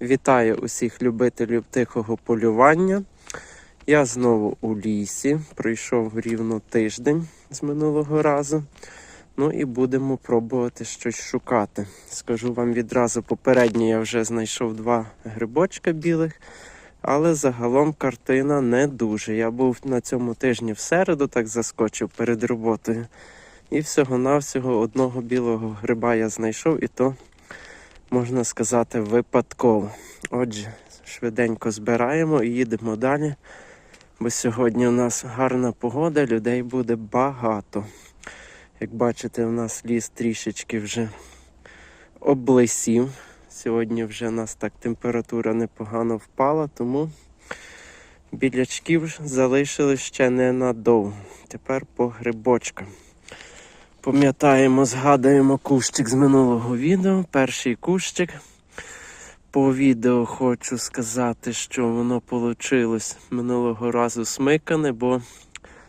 Вітаю усіх любителів тихого полювання. Я знову у лісі. Пройшов рівно тиждень з минулого разу. Ну і будемо пробувати щось шукати. Скажу вам відразу, попередньо я вже знайшов два грибочка білих, але загалом картина не дуже. Я був на цьому тижні в середу, так заскочив перед роботою. І всього-навсього одного білого гриба я знайшов, і то можна сказати, випадково. Отже, швиденько збираємо і їдемо далі. Бо сьогодні у нас гарна погода, людей буде багато. Як бачите, у нас ліс трішечки вже облисів. Сьогодні вже у нас так температура непогано впала, тому білячків залишили ще ненадовго. Тепер по грибочкам. Пам'ятаємо, згадуємо кущик з минулого відео. Перший кущик. По відео хочу сказати, що воно вийшло минулого разу смикане, бо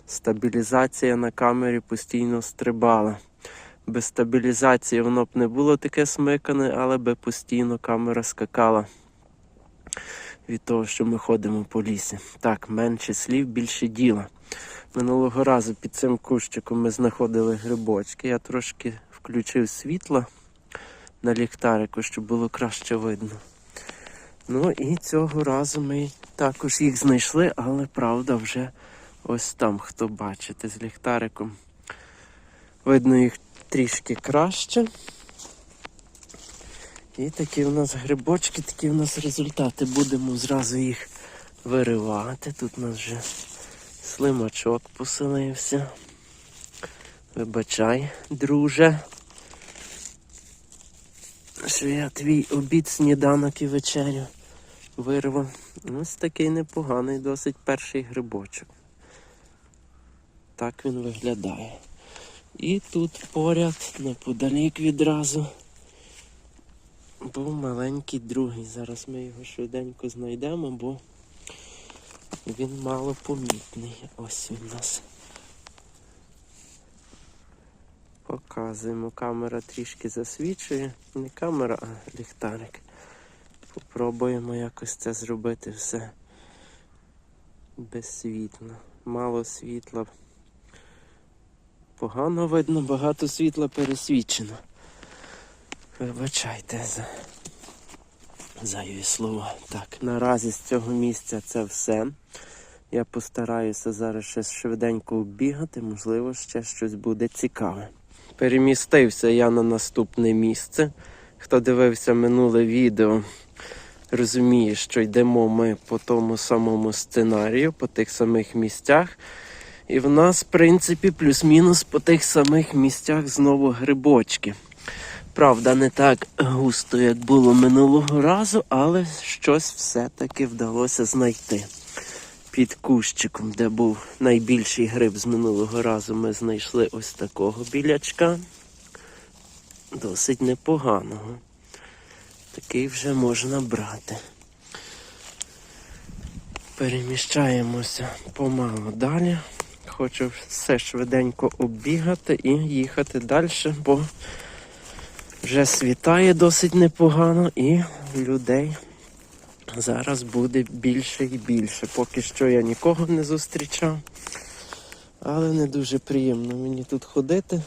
стабілізація на камері постійно стрибала. Без стабілізації воно б не було таке смикане, але би постійно камера скакала від того, що ми ходимо по лісі. Так, менше слів, більше діла. Минулого разу під цим кущиком ми знаходили грибочки. Я трошки включив світло на ліхтарику, щоб було краще видно. Ну і цього разу ми також їх знайшли, але правда вже ось там, хто бачите, з ліхтариком. Видно їх трішки краще. І такі у нас грибочки, такі у нас результати. Будемо зразу їх виривати. Тут у нас вже слимачок поселився. Вибачай, друже. Що я твій обід, сніданок і вечерю вирвав. Ось такий непоганий, досить перший грибочок. Так він виглядає. І тут поряд, неподалік відразу, був маленький другий. Зараз ми його швиденько знайдемо, бо він мало помітний. Ось він у нас. Показуємо, камера трішки засвічує. Не камера, а ліхтарик. Попробуємо якось це зробити все без світла. Мало світла. Погано видно, багато світла пересвічено. Вибачайте за зайві слова. Так, наразі з цього місця це все. Я постараюся зараз ще швиденько оббігати, можливо, ще щось буде цікаве. Перемістився я на наступне місце. Хто дивився минуле відео, розуміє, що йдемо ми по тому самому сценарію, по тих самих місцях. І в нас, в принципі, плюс-мінус по тих самих місцях знову грибочки. Правда, не так густо, як було минулого разу, але щось все-таки вдалося знайти. Під кущиком, де був найбільший гриб з минулого разу, ми знайшли ось такого білячка. Досить непоганого. Такий вже можна брати. Переміщаємося помалу далі. Хочу все швиденько оббігати і їхати далі, бо вже світає досить непогано і людей зараз буде більше і більше. Поки що я нікого не зустрічав, але не дуже приємно мені тут ходити,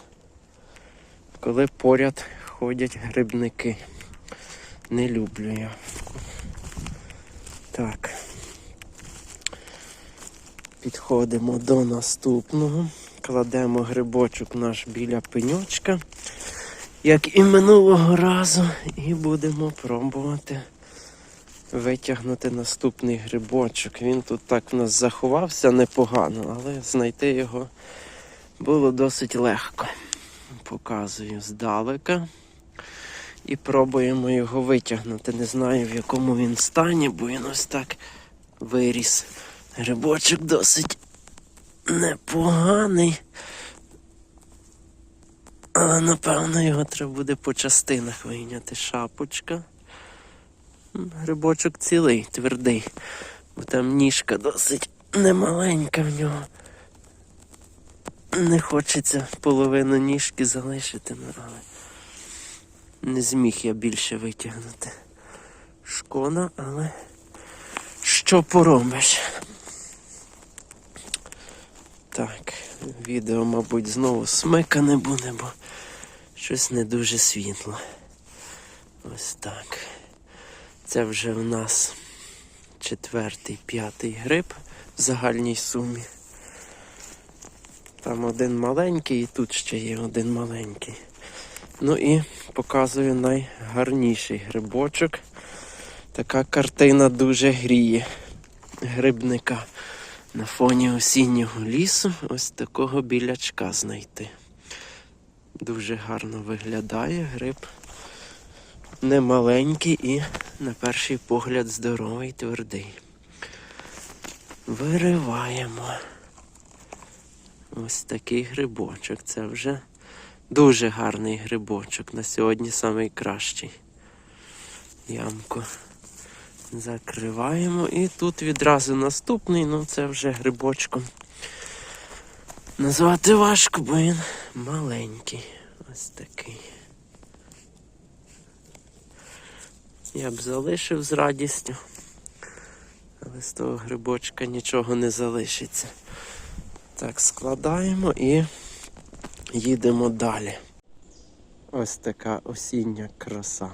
коли поряд ходять грибники. Не люблю я. Так. Підходимо до наступного. Кладемо грибочок наш біля пеньочка, як і минулого разу, і будемо пробувати витягнути наступний грибочок. Він тут так в нас заховався непогано, але знайти його було досить легко. Показую здалека. І пробуємо його витягнути. Не знаю в якому він стані, бо він ось так виріс. Грибочок досить непоганий. Але напевно його треба буде по частинах вийняти. Шапочка. Грибочок цілий, твердий, бо там ніжка досить немаленька в нього. Не хочеться половину ніжки залишити, але не зміг я більше витягнути. Шкода, але що поробиш? Так, відео, мабуть, знову смикане буде, бо щось не дуже світло. Ось так. Це вже в нас четвертий, п'ятий гриб в загальній сумі. Там один маленький і тут ще є один маленький. Ну і показую найгарніший грибочок. Така картина дуже гріє грибника. На фоні осіннього лісу ось такого білячка знайти. Дуже гарно виглядає гриб. Не маленький і, на перший погляд, здоровий, твердий. Вириваємо. Ось такий грибочок. Це вже дуже гарний грибочок. На сьогодні найкращий. Ямку закриваємо. І тут відразу наступний, ну це вже грибочком. Назвати важко, бо він маленький. Ось такий. Я б залишив з радістю, але з того грибочка нічого не залишиться. Так, складаємо і їдемо далі. Ось така осіння краса.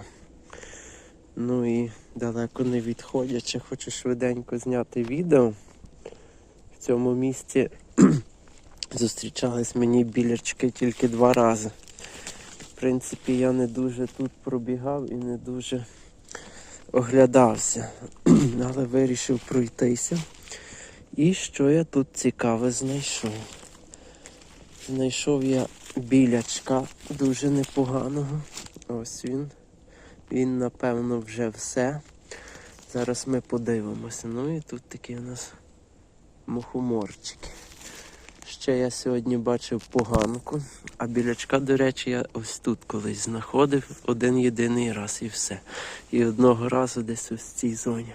Ну і далеко не відходячи, хочу швиденько зняти відео. В цьому місці зустрічались мені білячки тільки два рази. В принципі, я не дуже тут пробігав і не дуже оглядався, але вирішив пройтися. І що я тут цікаве знайшов? Знайшов я білячка дуже непоганого. Ось він. Він, напевно, вже все. Зараз ми подивимося. Ну і тут такі у нас мухоморчики. Ще я сьогодні бачив поганку, а білячка, до речі, я ось тут колись знаходив один єдиний раз і все. І одного разу десь ось в цій зоні.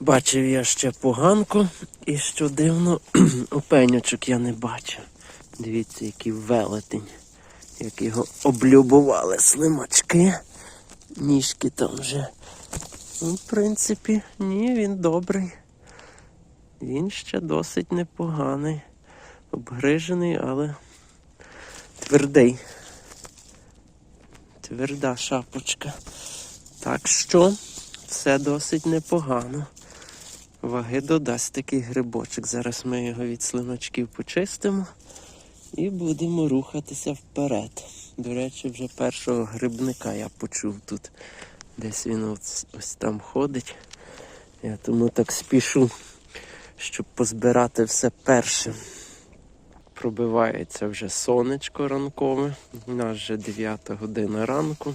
Бачив я ще поганку, і що дивно, опенючок я не бачив. Дивіться, який велетень, як його облюбували слимачки. Ніжки там вже. Ну, в принципі, ні, він добрий. Він ще досить непоганий. Обгрижений, але твердий. Тверда шапочка. Так що все досить непогано. Ваги додасть такий грибочок. Зараз ми його від слиночків почистимо і будемо рухатися вперед. До речі, вже першого грибника я почув тут. Десь він ось, ось там ходить. Я тому так спішу, щоб позбирати все першим. Пробивається вже сонечко ранкове. У нас вже 9 година ранку.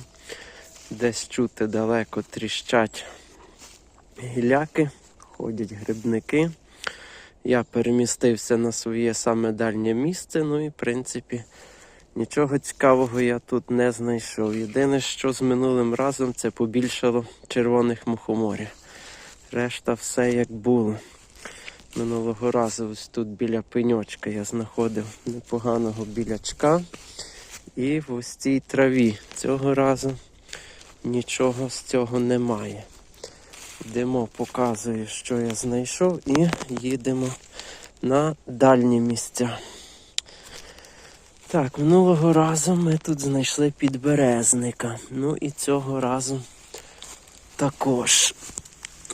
Десь чути далеко тріщать гіляки, ходять грибники. Я перемістився на своє саме дальнє місце, ну і в принципі нічого цікавого я тут не знайшов. Єдине, що з минулим разом це побільшало червоних мухоморів. Решта все як було. Минулого разу ось тут біля пеньочка я знаходив непоганого білячка. І в ось цій траві цього разу нічого з цього немає. Йдемо, показую, що я знайшов, і їдемо на дальні місця. Так, минулого разу ми тут знайшли підберезника. Ну і цього разу також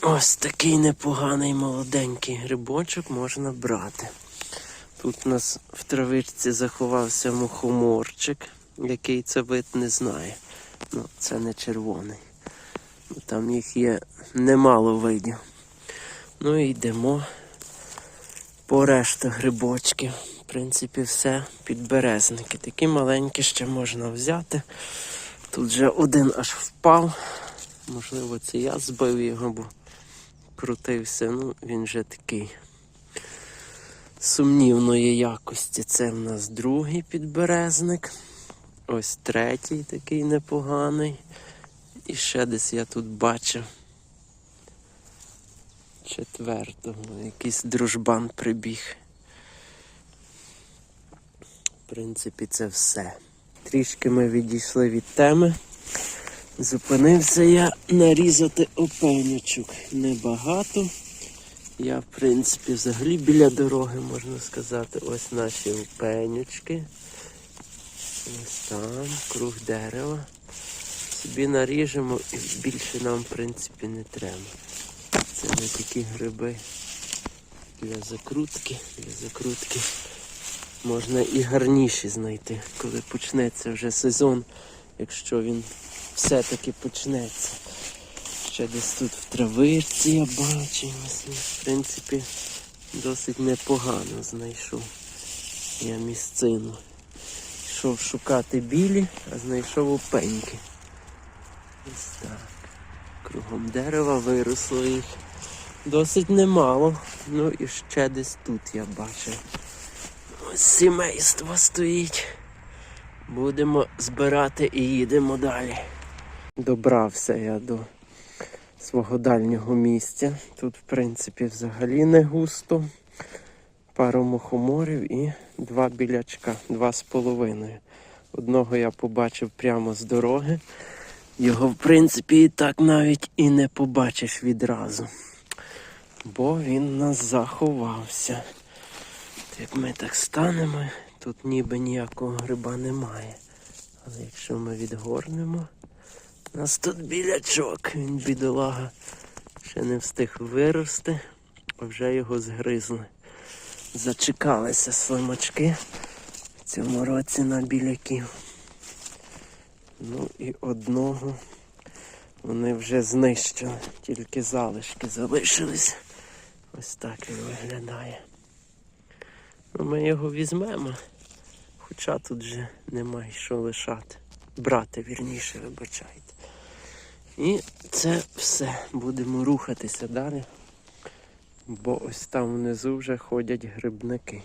ось такий непоганий молоденький грибочок можна брати. Тут у нас в травичці заховався мухоморчик, який це вид не знає. Ну, це не червоний. Там їх є немало видів. Ну і йдемо по решту грибочків. Принципі, все підберезники. Такі маленькі ще можна взяти. Тут вже один аж впав. Можливо, це я збив його, бо крутився. Ну, він вже такий сумнівної якості. Це в нас другий підберезник. Ось третій такий непоганий. І ще десь я тут бачив четвертого. Якийсь дружбан прибіг. В принципі, це все. Трішки ми відійшли від теми. Зупинився я нарізати опенючок. Небагато. Я, в принципі, взагалі біля дороги, можна сказати. Ось наші опенючки. Ось там, круг дерева. Собі наріжемо і більше нам, в принципі, не треба. Це не такі гриби для закрутки. Для закрутки можна і гарніші знайти, коли почнеться вже сезон, якщо він все-таки почнеться. Ще десь тут в травичці я ну, В принципі, досить непогано знайшов я місцину. Йшов шукати білі, а знайшов опеньки. Ось так. Кругом дерева виросло їх. Досить немало. Ну і ще десь тут я бачив. Сімейство стоїть. Будемо збирати і їдемо далі. Добрався я до свого дальнього місця. Тут, в принципі, взагалі не густо. Пару мухоморів і два білячка, два з половиною. Одного я побачив прямо з дороги. Його, в принципі, і так навіть і не побачиш відразу. Бо він нас заховався. Як ми так станемо, тут ніби ніякого гриба немає. Але якщо ми відгорнемо, у нас тут білячок, він бідолага ще не встиг вирости, а вже його згризли. Зачекалися слимачки в цьому році на біляків. Ну і одного вони вже знищили, тільки залишки залишились. Ось так він виглядає. Ми його візьмемо, хоча тут вже немає що лишати. Брати, вірніше, вибачайте. І це все. Будемо рухатися далі. Бо ось там внизу вже ходять грибники.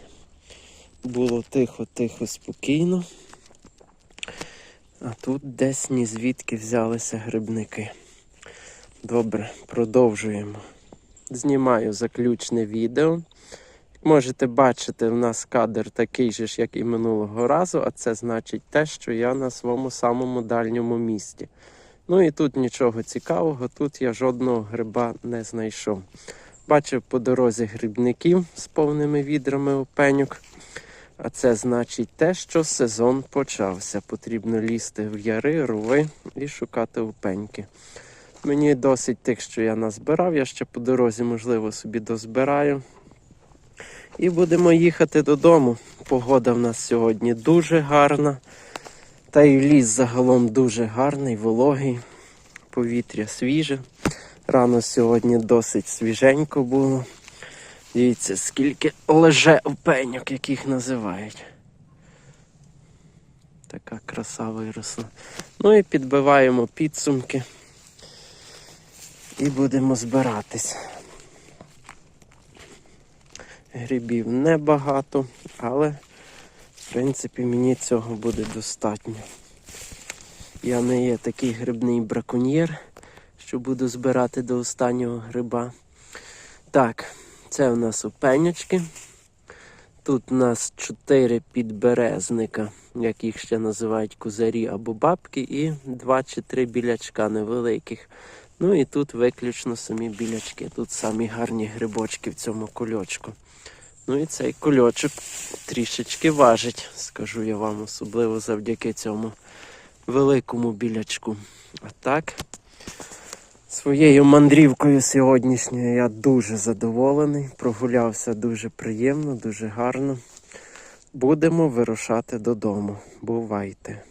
Було тихо-тихо, спокійно. А тут десь ні звідки взялися грибники. Добре, продовжуємо. Знімаю заключне відео. Можете бачити, в нас кадр такий же ж, як і минулого разу, а це значить те, що я на своєму самому дальньому місці. Ну і тут нічого цікавого, тут я жодного гриба не знайшов. Бачив по дорозі грибників з повними відрами опеньок. А це значить те, що сезон почався. Потрібно лізти в яри, рови і шукати опеньки. Мені досить тих, що я назбирав. Я ще по дорозі, можливо, собі дозбираю. І будемо їхати додому. Погода в нас сьогодні дуже гарна. Та й ліс загалом дуже гарний, вологий, повітря свіже. Рано сьогодні досить свіженько було. Дивіться, скільки леже опеньок, яких називають. Така краса виросла. Ну і підбиваємо підсумки. І будемо збиратись. Грибів небагато, але в принципі мені цього буде достатньо. Я не є такий грибний браконьєр, що буду збирати до останнього гриба. Так, це у нас опенючки. Тут у нас 4 підберезника, як їх ще називають кузарі або бабки, і 2 чи 3 білячка невеликих. Ну і тут виключно самі білячки. Тут самі гарні грибочки в цьому кульочку. Ну і цей кульочок трішечки важить, скажу я вам, особливо завдяки цьому великому білячку. А так, своєю мандрівкою сьогоднішньою я дуже задоволений. Прогулявся дуже приємно, дуже гарно. Будемо вирушати додому. Бувайте!